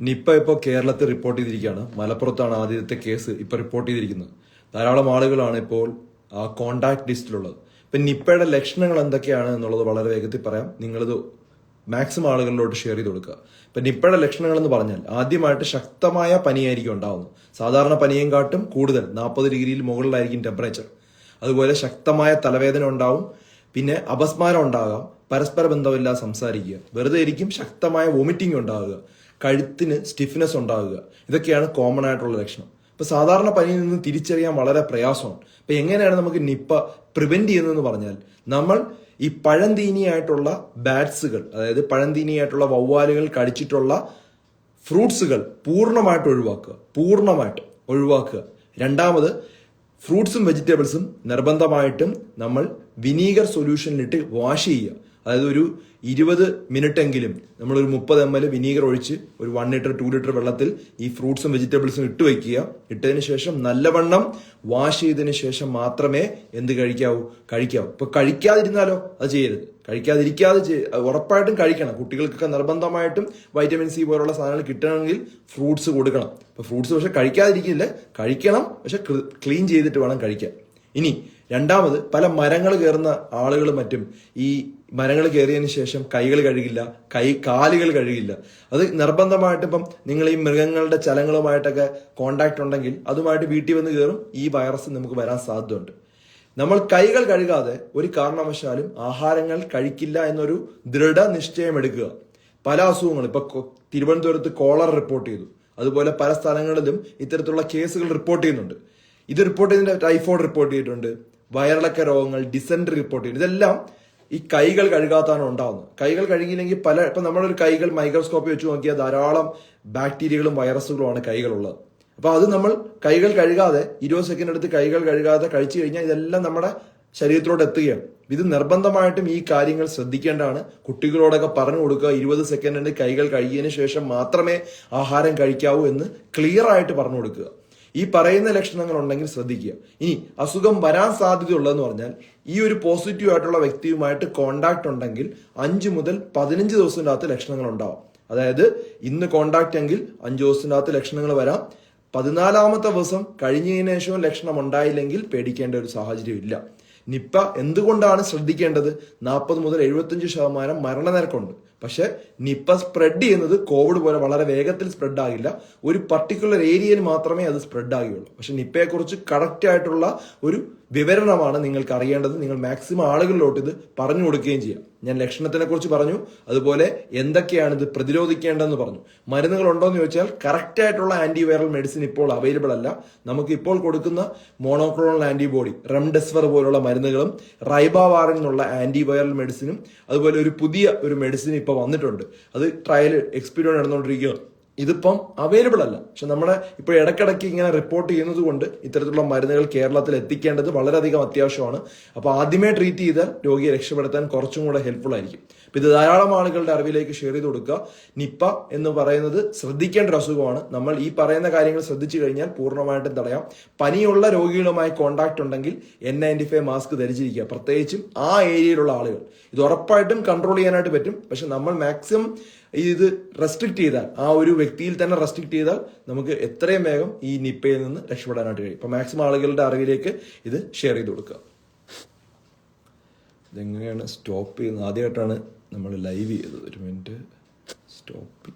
Nipah ഇപ്പോൾ കേരളത്തിൽ report ചെയ്തിരിക്കുകയാണ്. മലപ്പുറത്താണ് ആദ്യത്തെ കേസ് ഇപ്പോൾ റിപ്പോർട്ട് ചെയ്തിരിക്കുന്നത്. ധാരാളം ആളുകളാണ് ഇപ്പോൾ ആ കോണ്ടാക്ട് ലിസ്റ്റിലുള്ളത്. ഇപ്പം നിപ്പയുടെ ലക്ഷണങ്ങൾ എന്തൊക്കെയാണ് എന്നുള്ളത് വളരെ വേഗത്തിൽ പറയാം. നിങ്ങളിത് മാക്സിമം ആളുകളിലോട്ട് ഷെയർ ചെയ്ത് കൊടുക്കുക. ഇപ്പം നിപ്പയുടെ ലക്ഷണങ്ങൾ എന്ന് പറഞ്ഞാൽ ആദ്യമായിട്ട് ശക്തമായ പനിയായിരിക്കും ഉണ്ടാവുന്നത്. സാധാരണ പനിയും കാട്ടും കൂടുതൽ നാൽപ്പത് ഡിഗ്രിയിൽ മുകളിലായിരിക്കും ടെമ്പറേച്ചർ അതുപോലെ ശക്തമായ തലവേദന ഉണ്ടാവും. പിന്നെ അപസ്മാരം ഉണ്ടാകാം. പരസ്പര ബന്ധമില്ലാതെ സംസാരിക്കുക. വെറുതെ ഇരിക്കും ശക്തമായ വോമിറ്റിംഗ് ഉണ്ടാകുക. കഴുത്തിന് സ്റ്റിഫ്നെസ് ഉണ്ടാകുക. ഇതൊക്കെയാണ് കോമൺ ആയിട്ടുള്ള ലക്ഷണം. ഇപ്പൊ സാധാരണ പനിയിൽ നിന്ന് തിരിച്ചറിയാൻ വളരെ പ്രയാസമാണ്. ഇപ്പൊ എങ്ങനെയാണ് നമുക്ക് നിപ്പ പ്രിവെന്റ് ചെയ്യുന്നതെന്ന് പറഞ്ഞാൽ നമ്മൾ ഈ പഴന്തീനിയായിട്ടുള്ള ബാറ്റ്സുകൾ അതായത് പഴന്തീനിയായിട്ടുള്ള വവ്വാലുകൾ കടിച്ചിട്ടുള്ള ഫ്രൂട്ട്സുകൾ പൂർണമായിട്ട് ഒഴിവാക്കുക. പൂർണമായിട്ട് ഒഴിവാക്കുക. രണ്ടാമത് ഫ്രൂട്ട്സും വെജിറ്റബിൾസും നിർബന്ധമായിട്ടും നമ്മൾ വിനീഗർ സൊല്യൂഷനിലിട്ട് വാഷ് ചെയ്യുക. അതായത് ഒരു ഇരുപത് മിനിറ്റ് എങ്കിലും നമ്മൾ ഒരു മുപ്പത് എം എൽ വിനീഗർ ഒഴിച്ച് ഒരു വൺ ലിറ്റർ ടു ലിറ്റർ വെള്ളത്തിൽ ഈ ഫ്രൂട്ട്സും വെജിറ്റബിൾസും ഇട്ട് വയ്ക്കുക. ഇട്ടതിന് ശേഷം നല്ലവണ്ണം വാഷ് ചെയ്തതിന് ശേഷം മാത്രമേ എന്ത് കഴിക്കാവൂ? കഴിക്കാവൂ. ഇപ്പൊ കഴിക്കാതിരുന്നാലോ? അത് ചെയ്യരുത്. കഴിക്കാതിരിക്കാതെ ഉറപ്പായിട്ടും കഴിക്കണം. കുട്ടികൾക്കൊക്കെ നിർബന്ധമായിട്ടും വൈറ്റമിൻ സി പോലുള്ള സാധനങ്ങൾ കിട്ടണമെങ്കിൽ ഫ്രൂട്ട്സ് കൊടുക്കണം. ഇപ്പൊ ഫ്രൂട്ട്സ് പക്ഷെ കഴിക്കാതിരിക്കില്ല കഴിക്കണം. പക്ഷെ ക്ലീൻ ചെയ്തിട്ട് വേണം കഴിക്കാൻ. ഇനി രണ്ടാമത് പല മരങ്ങൾ കയറുന്ന ആളുകൾ മറ്റും ഈ മരങ്ങൾ കയറിയതിന് ശേഷം കൈകൾ കഴുകില്ല കൈ കാലുകൾ കഴുകില്ല. അത് നിർബന്ധമായിട്ട് ഇപ്പം നിങ്ങൾ ഈ മൃഗങ്ങളുടെ ചലങ്ങളുമായിട്ടൊക്കെ കോണ്ടാക്ട് ഉണ്ടെങ്കിൽ അതുമായിട്ട് വീട്ടിൽ വന്ന് കയറും ഈ വൈറസ് നമുക്ക് വരാൻ സാധ്യതയുണ്ട്. നമ്മൾ കൈകൾ കഴുകാതെ ഒരു കാരണവശാലും ആഹാരങ്ങൾ കഴിക്കില്ല എന്നൊരു ദൃഢനിശ്ചയം എടുക്കുക. പല അസുഖങ്ങളും ഇപ്പൊ തിരുവനന്തപുരത്ത് കോളർ റിപ്പോർട്ട് ചെയ്തു. അതുപോലെ പല സ്ഥലങ്ങളിലും ഇത്തരത്തിലുള്ള കേസുകൾ റിപ്പോർട്ട് ചെയ്യുന്നുണ്ട്. ഇത് റിപ്പോർട്ട് ചെയ്തിട്ട് ടൈഫോയിഡ് റിപ്പോർട്ട് ചെയ്തിട്ടുണ്ട്. വയറിളക്ക രോഗങ്ങൾ ഡിസെൻട്രി റിപ്പോർട്ട് ചെയ്യുന്നത് ഇതെല്ലാം ഈ കൈകൾ കഴുകാത്താണ് ഉണ്ടാവുന്നത്. കൈകൾ കഴുകിയില്ലെങ്കിൽ പല ഇപ്പം നമ്മളൊരു കൈകൾ മൈക്രോസ്കോപ്പ് വെച്ച് നോക്കിയാൽ ധാരാളം ബാക്ടീരിയകളും വൈറസുകളുമാണ് കൈകളുള്ളത്. അപ്പോൾ അത് നമ്മൾ കൈകൾ കഴുകാതെ ഇരുപത് സെക്കൻഡ് എടുത്ത് കൈകൾ കഴുകാതെ കഴിച്ചു കഴിഞ്ഞാൽ ഇതെല്ലാം നമ്മുടെ ശരീരത്തിലോട്ട് എത്തുകയാണ്. ഇത് നിർബന്ധമായിട്ടും ഈ കാര്യങ്ങൾ ശ്രദ്ധിക്കേണ്ടതാണ്. കുട്ടികളോടൊക്കെ പറഞ്ഞു കൊടുക്കുക ഇരുപത് സെക്കൻഡിന് കൈകൾ കഴുകിയതിന് ശേഷം മാത്രമേ ആഹാരം കഴിക്കാവൂ എന്ന് ക്ലിയർ ആയിട്ട് പറഞ്ഞു കൊടുക്കുക. ഈ പറയുന്ന ലക്ഷണങ്ങൾ ഉണ്ടെങ്കിൽ ശ്രദ്ധിക്കുക. ഇനി അസുഖം വരാൻ സാധ്യതയുള്ളതെന്ന് പറഞ്ഞാൽ ഈ ഒരു പോസിറ്റീവ് ആയിട്ടുള്ള വ്യക്തിയുമായിട്ട് കോണ്ടാക്ട് ഉണ്ടെങ്കിൽ അഞ്ച് മുതൽ പതിനഞ്ച് ദിവസത്തിന്റെ അകത്ത് ലക്ഷണങ്ങൾ ഉണ്ടാവും അതായത് ഇന്ന് കോണ്ടാക്ട് എങ്കിൽ അഞ്ച് അകത്ത് ലക്ഷണങ്ങൾ വരാം. പതിനാലാമത്തെ ദിവസം കഴിഞ്ഞതിന് ശേഷവും ലക്ഷണം ഉണ്ടായില്ലെങ്കിൽ പേടിക്കേണ്ട ഒരു സാഹചര്യം ഇല്ല. നിപ്പ എന്തുകൊണ്ടാണ് ശ്രദ്ധിക്കേണ്ടത്? നാൽപ്പത് മുതൽ എഴുപത്തഞ്ച് ശതമാനം മരണനിരക്കുണ്ട്. പക്ഷെ നിപ്പ സ്പ്രെഡ് ചെയ്യുന്നത് കോവിഡ് പോലെ വളരെ വേഗത്തിൽ സ്പ്രെഡ് ആകില്ല ഒരു പർട്ടിക്കുലർ ഏരിയയിൽ മാത്രമേ അത് സ്പ്രെഡ് ആകുകയുള്ളൂ പക്ഷെ നിപ്പയെക്കുറിച്ച് കറക്റ്റ് ആയിട്ടുള്ള ഒരു വിവരണമാണ് നിങ്ങൾക്ക് അറിയേണ്ടത്. നിങ്ങൾ മാക്സിമം ആളുകളിലോട്ട് ഇത് പറഞ്ഞു കൊടുക്കുകയും ചെയ്യാം. ഞാൻ ലക്ഷണത്തിനെ കുറിച്ച് പറഞ്ഞു. അതുപോലെ എന്തൊക്കെയാണ് ഇത് പ്രതിരോധിക്കേണ്ടതെന്ന് പറഞ്ഞു. മരുന്നുകൾ ഉണ്ടോ എന്ന് ചോദിച്ചാൽ കറക്റ്റ് ആയിട്ടുള്ള ആന്റിവൈറൽ മെഡിസിൻ ഇപ്പോൾ അവൈലബിൾ അല്ല. നമുക്ക് ഇപ്പോൾ കൊടുക്കുന്ന മോണോക്ലോണൽ ആന്റിബോഡി റെംഡെസിവർ പോലുള്ള മരുന്നുകളും റൈബാവാറിൽ നിന്നുള്ള ആന്റിവൈറൽ മെഡിസിനും അതുപോലെ ഒരു പുതിയ ഒരു മെഡിസിൻ ഇപ്പോൾ വന്നിട്ടുണ്ട്. അത് ട്രയൽ എക്സ്പീരിയൻസ് നടന്നുകൊണ്ടിരിക്കുകയാണ് ഇതിപ്പം അവൈലബിൾ അല്ല. പക്ഷെ നമ്മുടെ ഇപ്പോൾ ഇടയ്ക്കിടയ്ക്ക് ഇങ്ങനെ റിപ്പോർട്ട് ചെയ്യുന്നത് കൊണ്ട് ഇത്തരത്തിലുള്ള മരുന്നുകൾ കേരളത്തിൽ എത്തിക്കേണ്ടത് വളരെയധികം അത്യാവശ്യമാണ്. അപ്പോൾ ആദ്യമേ ട്രീറ്റ് ചെയ്താൽ രോഗിയെ രക്ഷപ്പെടുത്താൻ കുറച്ചും കൂടെ ഹെൽപ്ഫുൾ ആയിരിക്കും. അപ്പോൾ ഇത് ധാരാളം ആളുകളുടെ അറിവിലേക്ക് ഷെയർ ചെയ്ത് കൊടുക്കുക. നിപ്പ എന്ന് പറയുന്നത് ശ്രദ്ധിക്കേണ്ട ഒരു അസുഖമാണ്. നമ്മൾ ഈ പറയുന്ന കാര്യങ്ങൾ ശ്രദ്ധിച്ചു കഴിഞ്ഞാൽ പൂർണമായിട്ടും തടയാം. പനിയുള്ള രോഗികളുമായി കോണ്ടാക്ട് ഉണ്ടെങ്കിൽ എൻ നയന്റി ഫൈവ് മാസ്ക് ധരിച്ചിരിക്കുക. പ്രത്യേകിച്ചും ആ ഏരിയയിലുള്ള ആളുകൾ. ഇത് ഉറപ്പായിട്ടും കൺട്രോൾ ചെയ്യാനായിട്ട് പറ്റും. പക്ഷെ നമ്മൾ മാക്സിമം ഇത് റെസ്ട്രിക്ട് ചെയ്താൽ ആ ഒരു വ്യക്തിയിൽ തന്നെ റെസ്ട്രിക്ട് ചെയ്താൽ നമുക്ക് എത്രയും വേഗം ഈ നിപ്പയിൽ നിന്ന് രക്ഷപ്പെടാനായിട്ട് കഴിയും. അപ്പൊ മാക്സിമം ആളുകളുടെ അറിവിലേക്ക് ഇത് ഷെയർ ചെയ്ത് കൊടുക്കുക. ഇതെങ്ങനെയാണ് സ്റ്റോപ്പ് ചെയ്യുന്നത്? ആദ്യമായിട്ടാണ് നമ്മൾ ലൈവ് ചെയ്തത് ഒരു മിനിറ്റ് സ്റ്റോപ്പ്